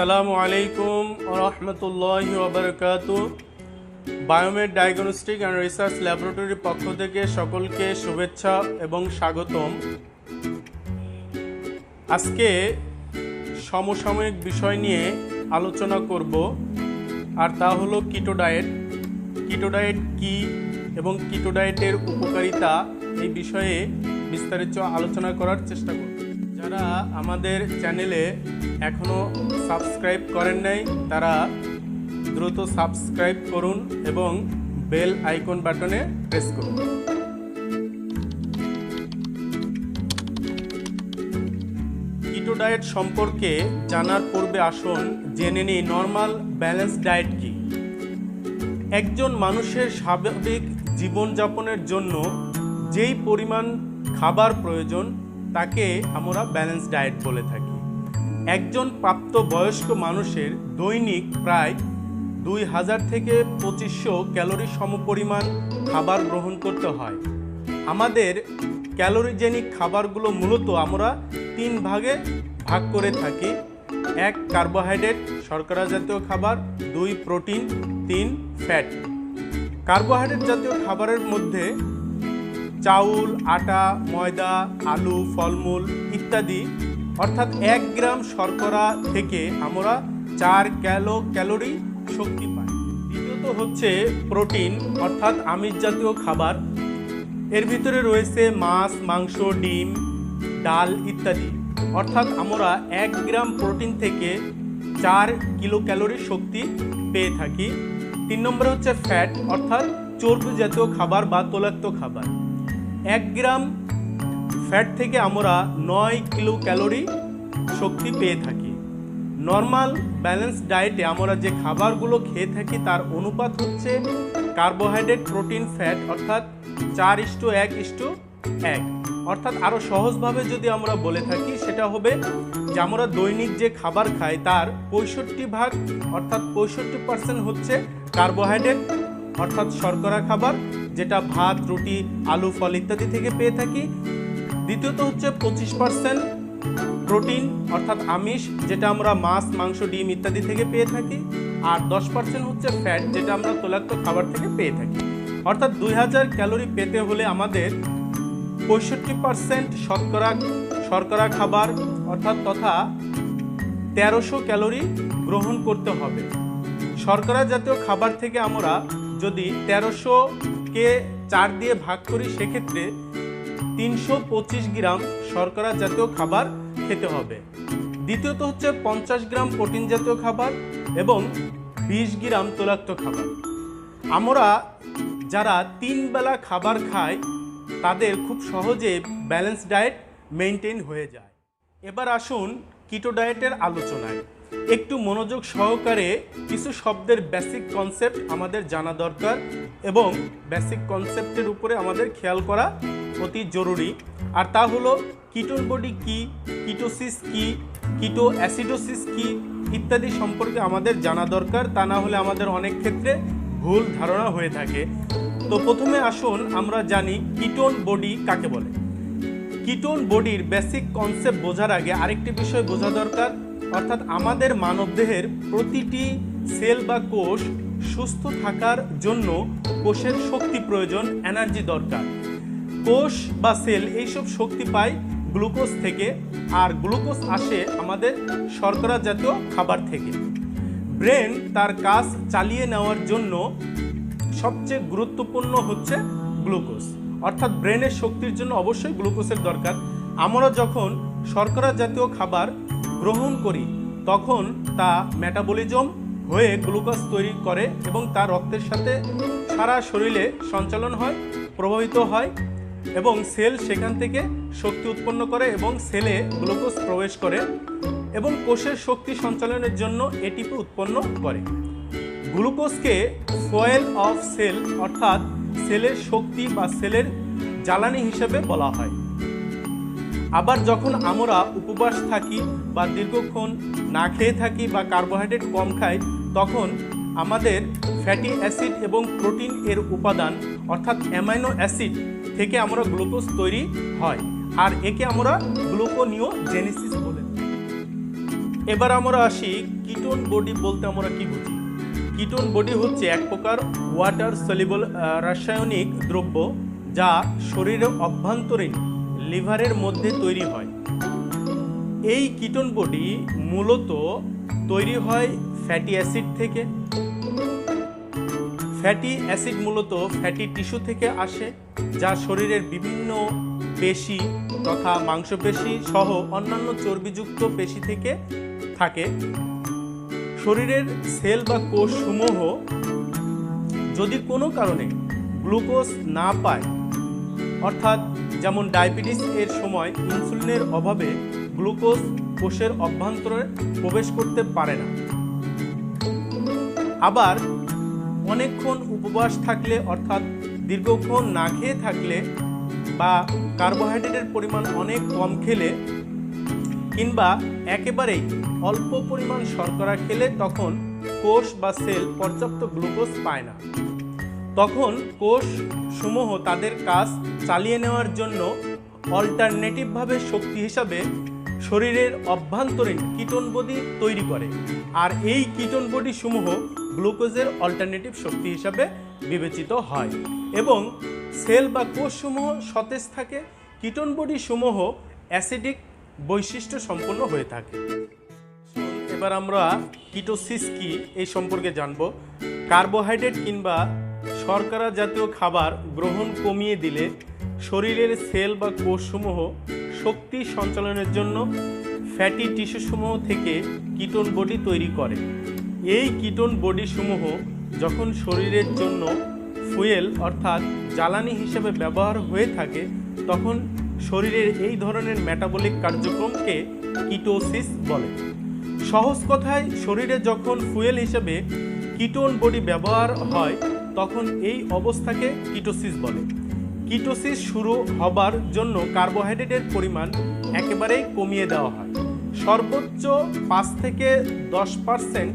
আসসালামু আলাইকুম রহমতুল্লাহ ওবরকাত বায়োমেড ডায়াগনস্টিক অ্যান্ড রিসার্চ ল্যাবরেটরির পক্ষ থেকে সকলকে শুভেচ্ছা এবং স্বাগতম। আজকে সমসাময়িক বিষয় নিয়ে আলোচনা করব, আর তা হলো কিটো ডায়েট কিটো ডায়েট কী এবং কিটো ডায়েটের উপকারিতা এই বিষয়ে বিস্তারিত আলোচনা করার চেষ্টা করব। যারা আমাদের চ্যানেলে এখনও সাবস্ক্রাইব করেন নাই, তারা দ্রুত সাবস্ক্রাইব করুন এবং বেল আইকন বাটনে প্রেস করুন। কিটো ডায়েট সম্পর্কে জানার পূর্বে আসুন, জেনে নিই নর্মাল ব্যালেন্স ডায়েট কি। একজন মানুষের স্বাভাবিক জীবনযাপনের জন্য যেই পরিমাণ খাবার প্রয়োজন তাকে আমরা ব্যালেন্স ডায়েট বলে থাকি। একজন প্রাপ্তবয়স্ক মানুষের দৈনিক প্রায় দুই হাজার থেকে পঁচিশশো ক্যালোরি সমপরিমাণ খাবার গ্রহণ করতে হয়। আমাদের ক্যালোরিজেনিক খাবারগুলো মূলত আমরা তিন ভাগে ভাগ করে থাকি। এক, কার্বোহাইড্রেট, শর্করা জাতীয় খাবার, দুই, প্রোটিন, তিন, ফ্যাট। কার্বোহাইড্রেট জাতীয় খাবারের মধ্যে চাউল, আটা, ময়দা, আলু, ফলমূল ইত্যাদি। অর্থাৎ এক গ্রাম শর্করা থেকে আমরা চার ক্যালো ক্যালোরি শক্তি পাই। দ্বিতীয়ত হচ্ছে প্রোটিন, অর্থাৎ আমিষ জাতীয় খাবার। এর ভিতরে রয়েছে মাছ, মাংস, ডিম, ডাল ইত্যাদি। অর্থাৎ আমরা এক গ্রাম প্রোটিন থেকে চার কিলো ক্যালোরি শক্তি পেয়ে থাকি। তিন নম্বরে হচ্ছে ফ্যাট, অর্থাৎ চর্বি জাতীয় খাবার বা তৈলাক্ত খাবার। এক গ্রাম ফ্যাট থেকে আমরা নয় কিলো ক্যালোরি শক্তি পেয়ে থাকি। নর্মাল ব্যালেন্স ডায়েটে আমরা যে খাবারগুলো খেয়ে থাকি তার অনুপাত হচ্ছে কার্বোহাইড্রেট, প্রোটিন, ফ্যাট, অর্থাৎ চার ইস্টু এক ইস্টু এক। অর্থাৎ আরও সহজভাবে যদি আমরা বলে থাকি, সেটা হবে যে আমরা দৈনিক যে খাবার খাই তার পঁয়ষট্টি ভাগ, অর্থাৎ পঁয়ষট্টি পার্সেন্ট হচ্ছে কার্বোহাইড্রেট অর্থাৎ শর্করা খাবার, যেটা ভাত, রুটি, আলু, ফল ইত্যাদি থেকে পেয়ে থাকি। দ্বিতীয়ত হচ্ছে পঁচিশ পার্সেন্ট প্রোটিন, অর্থাৎ আমিষ, যেটা আমরা মাছ, মাংস, ডিম ইত্যাদি থেকে পেয়ে থাকি। আর দশ পার্সেন্ট হচ্ছে ফ্যাট যেটা আমরা তৈলাক্ত খাবার থেকে পেয়ে থাকি। অর্থাৎ দুই হাজার ক্যালোরি পেতে হলে আমাদের পঁয়ষট্টি পার্সেন্ট শর্করা শর্করা খাবার, অর্থাৎ তথা তেরোশো ক্যালোরি গ্রহণ করতে হবে। শর্করা জাতীয় খাবার থেকে আমরা যদি তেরোশোকে চার দিয়ে ভাগ করি, সেক্ষেত্রে তিনশো পঁচিশ গ্রাম শর্করা জাতীয় খাবার খেতে হবে। দ্বিতীয়ত হচ্ছে পঞ্চাশ গ্রাম প্রোটিন জাতীয় খাবার এবং বিশ গ্রাম তৈলাক্ত খাবার। আমরা যারা তিন বেলা খাবার খাই, তাদের খুব সহজে ব্যালেন্স ডায়েট মেনটেন হয়ে যায়। এবার আসুন, কিটো ডায়েটের আলোচনায়। একটু মনোযোগ সহকারে কিছু শব্দের বেসিক কনসেপ্ট আমাদের জানা দরকার এবং বেসিক কনসেপ্টের উপরে আমাদের খেয়াল করা অতি জরুরি। আর তা হলো কিটোন বডি কি কিটোসিস কি কিটো অ্যাসিডোসিস কি, ইত্যাদি সম্পর্কে আমাদের জানা দরকার। তা না হলে আমাদের অনেক ক্ষেত্রে ভুল ধারণা হয়ে থাকে। তো প্রথমে আসুন আমরা জানি কিটোন বডি কাকে বলে। কিটোন বডির বেসিক কনসেপ্ট বোঝার আগে আরেকটি বিষয় বোঝা দরকার। অর্থাৎ আমাদের মানবদেহের প্রতিটি সেল বা কোষ সুস্থ থাকার জন্য কোষের শক্তি প্রয়োজন, এনার্জি দরকার। কোষ বা সেল এইসব শক্তি পায় গ্লুকোজ থেকে, আর গ্লুকোজ আসে আমাদের শর্করা জাতীয় খাবার থেকে। ব্রেন তার কাজ চালিয়ে নেওয়ার জন্য সবচেয়ে গুরুত্বপূর্ণ হচ্ছে গ্লুকোজ। অর্থাৎ ব্রেনের শক্তির জন্য অবশ্যই গ্লুকোজের দরকার। আমরা যখন শর্করা জাতীয় খাবার গ্রহণ করি, তখন তা মেটাবলিজম হয়ে গ্লুকোজ তৈরি করে এবং তা রক্তের সাথে সারা শরীরে সঞ্চালন হয়, প্রভাবিত হয় এবং সেল সেখান থেকে শক্তি উৎপন্ন করে এবং সেলে গ্লুকোজ প্রবেশ করে এবং কোষের শক্তি সঞ্চালনের জন্য এটিপি উৎপন্ন করে। গ্লুকোজকে ফয়েল অফ সেল অর্থাৎ সেলের শক্তি বা সেলের জ্বালানি হিসেবে বলা হয়। আবার যখন আমরা উপবাস থাকি বা দীর্ঘক্ষণ না খেয়ে থাকি বা কার্বোহাইড্রেট কম খাই, তখন আমাদের ফ্যাটি অ্যাসিড এবং প্রোটিন এর উপাদান, অর্থাৎ অ্যামাইনো অ্যাসিড থেকে আমরা গ্লুকোজ তৈরি হয়। আর একে আমরা গ্লুকোনিও জেনেসিস বলে এবার আমরা আসি কিটোন বডি বলতে আমরা কি বুঝি? কিটোন বডি হচ্ছে এক প্রকার ওয়াটার সলিবল রাসায়নিক দ্রব্য যা শরীরের অভ্যন্তরীণ লিভারের মধ্যে তৈরি হয়। এই কিটোন বডি মূলত তৈরি হয় ফ্যাটি অ্যাসিড থেকে। ফ্যাটি অ্যাসিড মূলত ফ্যাটি টিস্যু থেকে আসে, যা শরীরের বিভিন্ন পেশি তথা মাংসপেশি সহ অন্যান্য চর্বিযুক্ত পেশি থেকে থাকে। শরীরের সেল বা কোষ সমূহ যদি কোনো কারণে গ্লুকোজ না পায়, অর্থাৎ যেমন ডায়াবেটিস এর সময় ইনসুলিনের অভাবে গ্লুকোজ কোষের অভ্যন্তরে প্রবেশ করতে পারে না। আবার অনেকক্ষণ উপবাস থাকলে অর্থাৎ দীর্ঘক্ষণ না খেয়ে থাকলে বা কার্বোহাইড্রেটের পরিমাণ অনেক কম খেলে কিংবা একেবারেই অল্প পরিমাণ শর্করা খেলে তখন কোষ বা সেল পর্যাপ্ত গ্লুকোজ পায় না। তখন কোষ সমূহ তাদের কাজ চালিয়ে নেওয়ার জন্য অল্টারনেটিভভাবে শক্তি হিসাবে শরীরের অভ্যন্তরীণ কিটোন বডি তৈরি করে। আর এই কিটোন বডি সমূহ গ্লুকোজের অল্টারনেটিভ শক্তি হিসাবে বিবেচিত হয়। এবং সেল বা কোষসমূহ সতেজ থাকে কিটোন বডি সমূহ অ্যাসিডিক বৈশিষ্ট্য সম্পন্ন হয়ে থাকে। এবার আমরা কিটোসিস কি এই সম্পর্কে জানব। কার্বোহাইড্রেট কিংবা শর্করা জাতীয় খাবার গ্রহণ কমিয়ে দিলে শরীরের সেল বা কোষসমূহ শক্তি সঞ্চালনের জন্য ফ্যাটি টিস্যুসমূহ থেকে কিটোন বডি তৈরি করে। এই কিটোন বডিসমূহ যখন শরীরের জন্য ফুয়েল অর্থাৎ জ্বালানি হিসেবে ব্যবহার হয়ে থাকে, তখন শরীরের এই ধরনের মেটাবলিক কার্যক্রমকে কিটোসিস বলে। সহজ কথায়, শরীরে যখন ফুয়েল হিসেবে কিটোন বডি ব্যবহার হয়, তখন এই অবস্থাকে কিটোসিস বলে। কিটোসিস শুরু হবার জন্য কার্বোহাইড্রেটের পরিমাণ একেবারেই কমিয়ে দেওয়া হয়। সর্বোচ্চ পাঁচ থেকে দশ পার্সেন্ট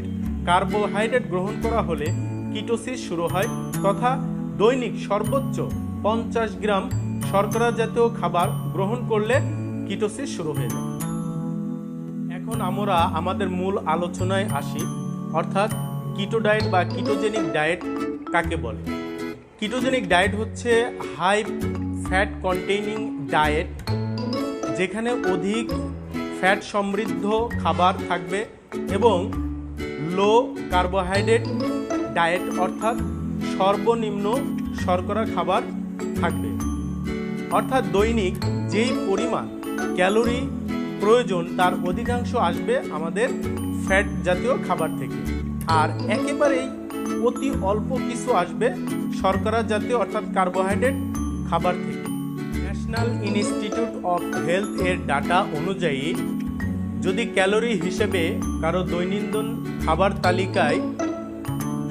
কার্বোহাইড্রেট গ্রহণ করা হলে কিটোসিস শুরু হয় তথা দৈনিক সর্বোচ্চ পঞ্চাশ গ্রাম শর্করা জাতীয় খাবার গ্রহণ করলে কিটোসিস শুরু হয়ে যায়। এখন আমরা আমাদের মূল আলোচনায় আসি, অর্থাৎ কিটো ডায়েট বা কিটোজেনিক ডায়েট কাকে বলে? কিটোজেনিক ডায়েট হচ্ছে হাই ফ্যাট কন্টেইনিং ডায়েট যেখানে অধিক ফ্যাট সমৃদ্ধ খাবার থাকবে এবং লো কার্বোহাইড্রেট ডায়েট অর্থাৎ সর্বনিম্ন শর্করা খাবার থাকবে। অর্থাৎ দৈনিক যেই পরিমাণ ক্যালোরি প্রয়োজন, তার অধিকাংশ আসবে আমাদের ফ্যাট জাতীয় খাবার থেকে। আর একেবারেই অতি অল্প কিছু আসবে শর্করা জাতীয়, অর্থাৎ কার্বোহাইড্রেট খাবার থেকে। ন্যাশনাল ইনস্টিটিউট অফ হেলথ এর ডাটা অনুযায়ী, যদি ক্যালোরি হিসেবে কারও দৈনন্দিন খাবার তালিকায়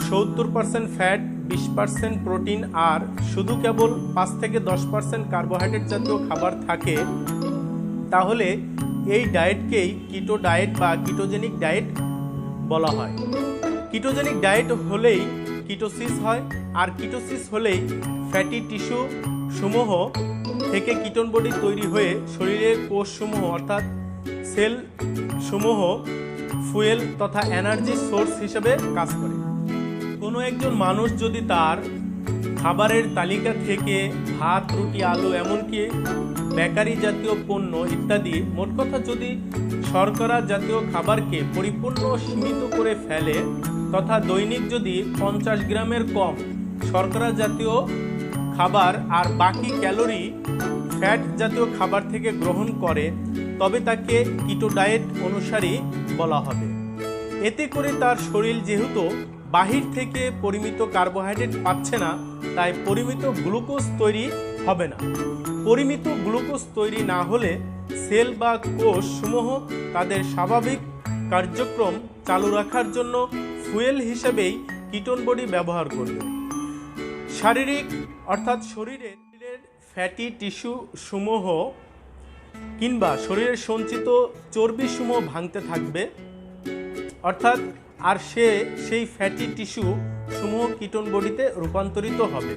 সত্তর পার্সেন্ট ফ্যাট বিশ পার্সেন্ট প্রোটিন আর শুধু কেবল পাঁচ থেকে দশ পার্সেন্ট কার্বোহাইড্রেট জাতীয় খাবার থাকে, তাহলে এই ডায়েটকেই কিটো ডায়েট বা কিটোজেনিক ডায়েট বলা হয়। কিটোজেনিক ডায়েট হলেই কিটোসিস হয় আর কিটোসিস হলেই ফ্যাটি টিস্যু সমূহ থেকে কিটোন বডি তৈরি হয়ে শরীরের কোষসমূহ অর্থাৎ সেল সমূহ, ফুয়েল তথা এনার্জি সোর্স হিসেবে কাজ করে। কোনো একজন মানুষ যদি তার খাবারের তালিকা থেকে ভাত, রুটি, আলু এমনকি বেকারি জাতীয় পণ্য ইত্যাদি, মোট কথা যদি শর্করা জাতীয় খাবারকে পরিপূর্ণ সীমিত করে ফেলে তথা দৈনিক যদি পঞ্চাশ গ্রামের কম শর্করা জাতীয় খাবার আর বাকি ক্যালোরি ফ্যাট জাতীয় খাবার থেকে গ্রহণ করে, তবে তাকে কিটো ডায়েট অনুসারী বলা হবে। এতে করে তার শরীর যেহেতু বাহির থেকে পরিমিত কার্বোহাইড্রেট পাচ্ছে না, তাই পরিমিত গ্লুকোজ তৈরি হবে না। পরিমিত গ্লুকোজ তৈরি না হলে সেল বা কোষ সমূহ তাদের স্বাভাবিক কার্যক্রম চালু রাখার জন্য ফুয়েল হিসেবেই কিটোন বডি ব্যবহার করবে শারীরিক অর্থাৎ শরীরের ফ্যাটি টিস্যু সমূহ কিংবা শরীরের সঞ্চিত চর্বি সমূহ ভাঙতে থাকবে। অর্থাৎ আর সে সেই ফ্যাটি টিস্যু সমূহ কিটোন বডিতে রূপান্তরিত হবে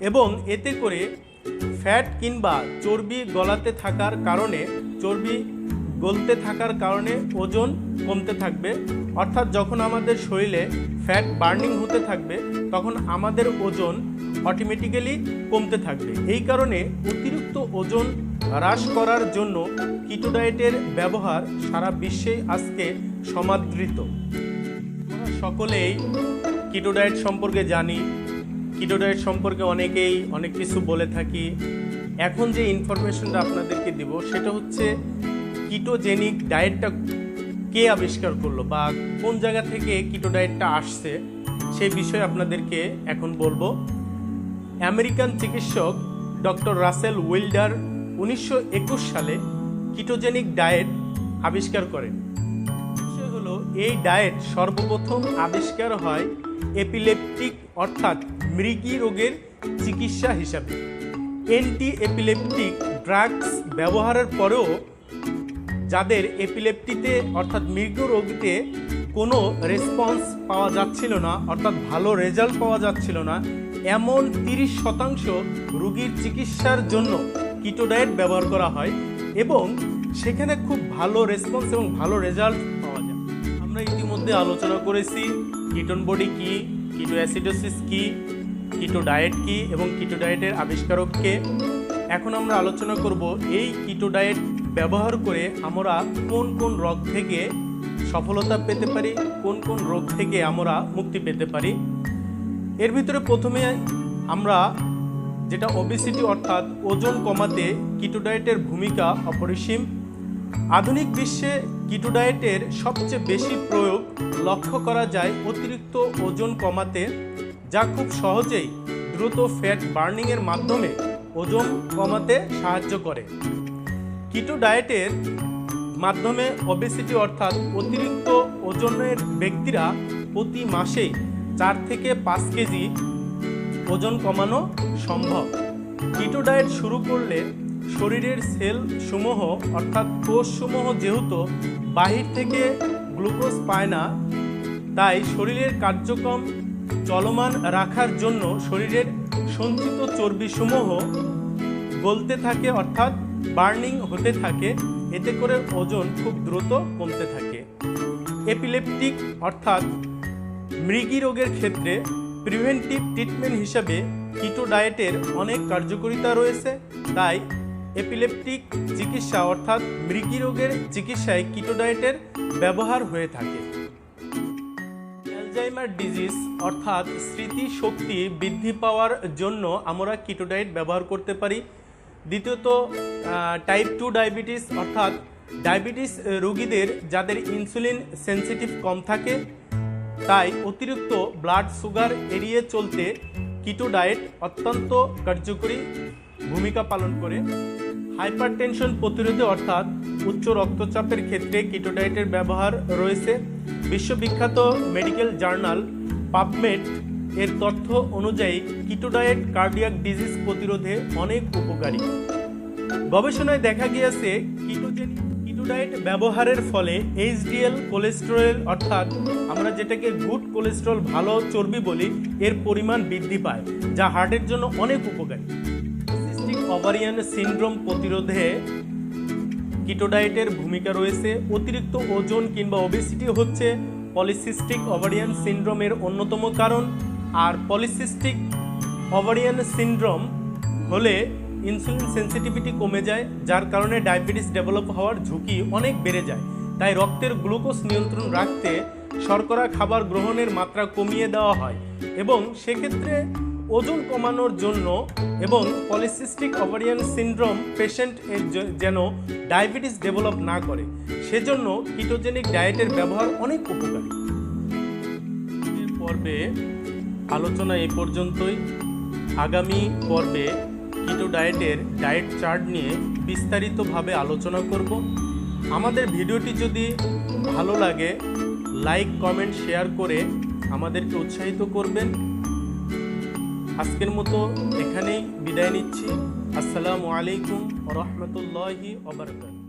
এবং এতে করে ফ্যাট কিংবা চর্বি গলাতে থাকার কারণে চর্বি গলতে থাকার কারণে ওজন কমতে থাকবে। অর্থাৎ যখন আমাদের শরীরে ফ্যাট বার্নিং হতে থাকবে, তখন আমাদের ওজন অটোমেটিক্যালি কমতে থাকবে। এই কারণে অতিরিক্ত ওজন হ্রাস করার জন্য কিটো ডায়েটের ব্যবহার সারা বিশ্বে আজকে সমাদৃত। সকলেই কিটো ডায়েট সম্পর্কে জানি। কিটো ডায়েট সম্পর্কে অনেকেই অনেক কিছু বলে থাকি। এখন যে ইনফরমেশনটা আপনাদেরকে দিব, সেটা হচ্ছে কিটোজেনিক ডায়েটটা কে আবিষ্কার করল বা কোন জায়গা থেকে কিটো ডায়েটটা আসছে সেই বিষয়ে আপনাদেরকে এখন বলব। আমেরিকান চিকিৎসক ডক্টর রাসেল উইল্ডার উনিশশো একুশ সালে কিটোজেনিক ডায়েট আবিষ্কার করেন। বিষয় হলো, এই ডায়েট সর্বপ্রথম আবিষ্কার হয় এপিলেপটিক অর্থাৎ মৃগী রোগের চিকিৎসা হিসাবে। অ্যান্টি এপিলেপটিক ড্রাগস ব্যবহারের পরেও যাদের এপিলেপটিতে অর্থাৎ মৃগ রোগীতে কোনো রেসপন্স পাওয়া যাচ্ছিল না, অর্থাৎ ভালো রেজাল্ট পাওয়া যাচ্ছিল না, এমন তিরিশ শতাংশ রুগীর চিকিৎসার জন্য কিটো ডায়েট ব্যবহার করা হয় এবং সেখানে খুব ভালো রেসপন্স এবং ভালো রেজাল্ট পাওয়া যায়। আমরা ইতিমধ্যে আলোচনা করেছি কিটোন বডি কি কিটো অ্যাসিডোসিস কি কিটো ডায়েট কি এবং কিটো ডায়েটের আবিষ্কারককে এখন আমরা আলোচনা করব এই কিটো ডায়েট ব্যবহার করে আমরা কোন কোন রোগ থেকে সফলতা পেতে পারি, কোন কোন রোগ থেকে আমরা মুক্তি পেতে পারি। এর ভিতরে প্রথমে আমরা যেটা ওবেসিটি অর্থাৎ ওজন কমাতে কিটো ডায়েটের ভূমিকা অপরিসীম। আধুনিক বিশ্বে কিটো ডায়েটের সবচেয়ে বেশি প্রয়োগ লক্ষ্য করা যায় অতিরিক্ত ওজন কমাতে, যা খুব সহজেই দ্রুত ফ্যাট বার্নিংয়ের মাধ্যমে ওজন কমাতে সাহায্য করে। কিটো ডায়েটের মাধ্যমে অবেসিটি অর্থাৎ অতিরিক্ত ওজনের ব্যক্তিরা প্রতি মাসে চার থেকে পাঁচ কেজি ওজন কমানো সম্ভব। কিটো ডায়েট শুরু করলে শরীরের সেল সমূহ অর্থাৎ কোষসমূহ যেহেতু বাহির থেকে গ্লুকোজ পায় না, তাই শরীরের কার্যক্রম চলমান রাখার জন্য শরীরের সঞ্চিত চর্বিসমূহ গলতে থাকে অর্থাৎ বার্নিং হতে থাকে, এতে করে ওজন খুব দ্রুত কমতে থাকে। এপিলেপটিক অর্থাৎ মৃগী রোগের ক্ষেত্রে প্রিভেন্টিভ ট্রিটমেন্ট হিসাবে কিটো ডায়েটের অনেক কার্যকারিতা রয়েছে। তাই এপিলেপটিক চিকিৎসা অর্থাৎ মৃগী রোগের চিকিৎসায় কিটো ডায়েটের ব্যবহার হয়ে থাকে। অ্যালজাইমার ডিজিজ অর্থাৎ স্মৃতিশক্তি বৃদ্ধি পাওয়ার জন্য আমরা কিটো ডায়েট ব্যবহার করতে পারি। দ্বিতীয়ত টাইপ টু ডায়াবেটিস অর্থাৎ ডায়াবেটিস রোগীদের যাদের ইনসুলিন সেন্সিটিভ কম থাকে, তাই অতিরিক্ত ব্লাড সুগার এড়িয়ে চলতে কিটো ডায়েট অত্যন্ত কার্যকরী ভূমিকা পালন করে। হাইপারটেনশন প্রতিরোধে, অর্থাৎ উচ্চ রক্তচাপের ক্ষেত্রে কিটো ডায়েটের ব্যবহার রয়েছে। বিশ্ববিখ্যাত মেডিকেল জার্নাল পাবমেড এর তথ্য অনুযায়ী কিটো ডায়েট কার্ডিয়াক ডিজিজ প্রতিরোধে অনেক উপকারী। গবেষণায় দেখা গিয়েছে কিটোজেনিক কিটো ডায়েট ব্যবহারের ফলে এইচডিএল কোলেস্টেরল অর্থাৎ আমরা যেটাকে গুড কোলেস্টেরল, ভালো চর্বি বলি, এর পরিমাণ বৃদ্ধি পায়, যা হার্টের জন্য অনেক উপকারী। সিস্টিক ওভারিয়ান সিনড্রোম প্রতিরোধে কিটো ডায়েটের ভূমিকা রয়েছে। অতিরিক্ত ওজন কিংবা ওবেসিটি হচ্ছে পলিসিস্টিক ওভারিয়ান সিন্ড্রোমের অন্যতম কারণ। আর পলিসিস্টিক ওভারিয়ান সিনড্রোম হলে ইনসুলিন সেন্সিটিভিটি কমে যায়, যার কারণে ডায়াবেটিস ডেভেলপ হওয়ার ঝুঁকি অনেক বেড়ে যায়। তাই রক্তের গ্লুকোজ নিয়ন্ত্রণ রাখতে শর্করা খাবার গ্রহণের মাত্রা কমিয়ে দেওয়া হয় এবং সেক্ষেত্রে ওজন কমানোর জন্য এবং পলিসিস্টিক ওভারিয়ান সিনড্রোম পেশেন্ট এর যেন ডায়াবেটিস ডেভেলপ না করে। সেজন্য কিটোজেনিক ডায়েটের ব্যবহার অনেক উপকারী। পর্বে আলোচনা এই পর্যন্তই। আগামী পর্বে কিটো ডায়েটের ডায়েট চার্ট নিয়ে বিস্তারিতভাবে আলোচনা করব। আমাদের ভিডিওটি যদি ভালো লাগে, লাইক, কমেন্ট, শেয়ার করে আমাদেরকে উৎসাহিত করবেন। আজকের মতো এখানেই বিদায় নিচ্ছি। আসসালামু আলাইকুম রহমতুল্লাহি ওবরাকাতুহু